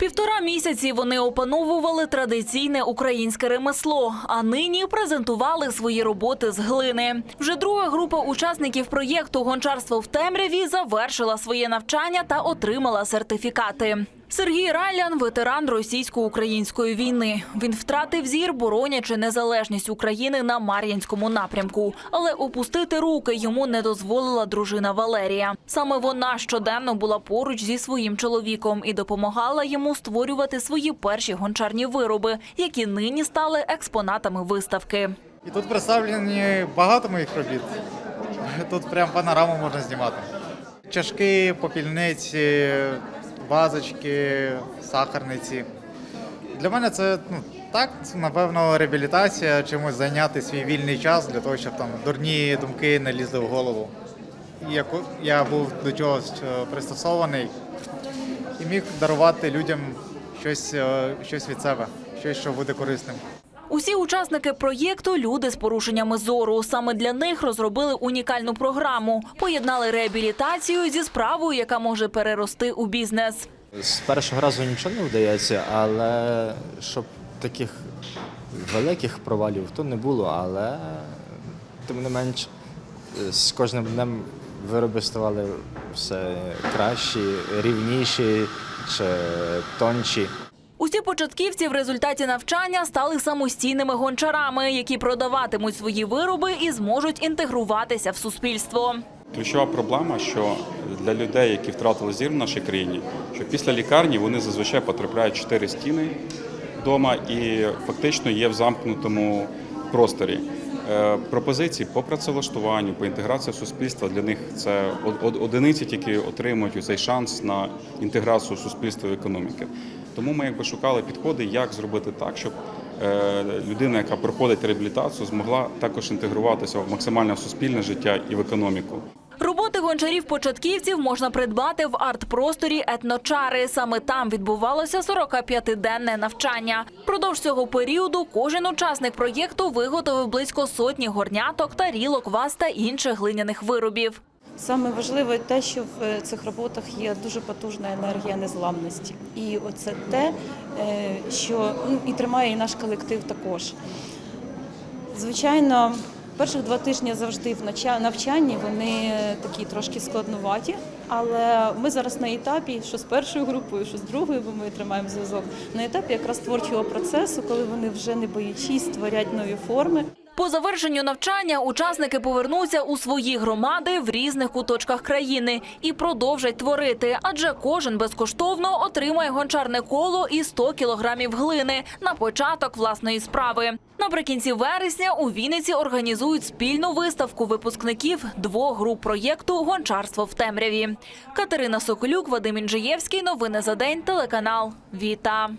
Півтора місяці вони опановували традиційне українське ремесло, а нині презентували свої роботи з глини. Вже друга група учасників проєкту Гончарство в темряві завершила своє навчання та отримала сертифікати. Сергій Райлян ветеран російсько-української війни. Він втратив зір, боронячи незалежність України на Мар'їнському напрямку. Але опустити руки йому не дозволила дружина Валерія. Саме вона щоденно була поруч зі своїм чоловіком і допомагала йому створювати свої перші гончарні вироби, які нині стали експонатами виставки. І тут представлені багато моїх робіт. Тут прям панораму можна знімати. Чашки, попільниці, вазочки, сахарниці. Для мене це ну, так, напевно, реабілітація, чимось зайняти свій вільний час для того, щоб там дурні думки не лізли в голову. Як я був до чогось е, пристосований і міг дарувати людям щось, е, щось від себе, щось, що буде корисним. Усі учасники проєкту люди з порушеннями зору. Саме для них розробили унікальну програму, поєднали реабілітацію зі справою, яка може перерости у бізнес. З першого разу нічого не вдається, але щоб таких великих провалів то не було, але тим не менш з кожним днем вироби ставали все кращі, рівніші чи тонші. Усі початківці в результаті навчання стали самостійними гончарами, які продаватимуть свої вироби і зможуть інтегруватися в суспільство. Ключова проблема, що для людей, які втратили зір в нашій країні, що після лікарні вони зазвичай потрапляють чотири стіни вдома і фактично є в замкнутому просторі. Е, Пропозиції по працевлаштуванню, по інтеграції в суспільство для них це од- од- одиниці тільки отримують цей шанс на інтеграцію суспільства і економіки. Тому ми якби шукали підходи, як зробити так, щоб е, людина, яка проходить реабілітацію, змогла також інтегруватися в максимально суспільне життя і в економіку. Роботи гончарів-початківців можна придбати в арт-просторі етночари. Саме там відбувалося 45-денне навчання. Продовж цього періоду кожен учасник проєкту виготовив близько сотні горняток, тарілок, ваз та інших глиняних виробів. Саме важливе те, що в е, цих роботах є дуже потужна енергія незламності. І оце те, е, що ну, і тримає і наш колектив також. Звичайно, перших два тижні завжди в навчанні вони такі трошки складнуваті, але ми зараз на етапі, що з першою групою, що з другою, бо ми тримаємо зв'язок, на етапі якраз творчого процесу, коли вони вже не боючись створять нові форми. По завершенню навчання учасники повернуться у свої громади в різних куточках країни і продовжать творити, адже кожен безкоштовно отримає гончарне коло і 100 кілограмів глини на початок власної справи. Наприкінці вересня у Вінниці організують спільну виставку випускників двох груп проєкту Гончарство в темряві. Катерина Соколюк, Вадим Інжиєвський. Новини за день. Телеканал Віта.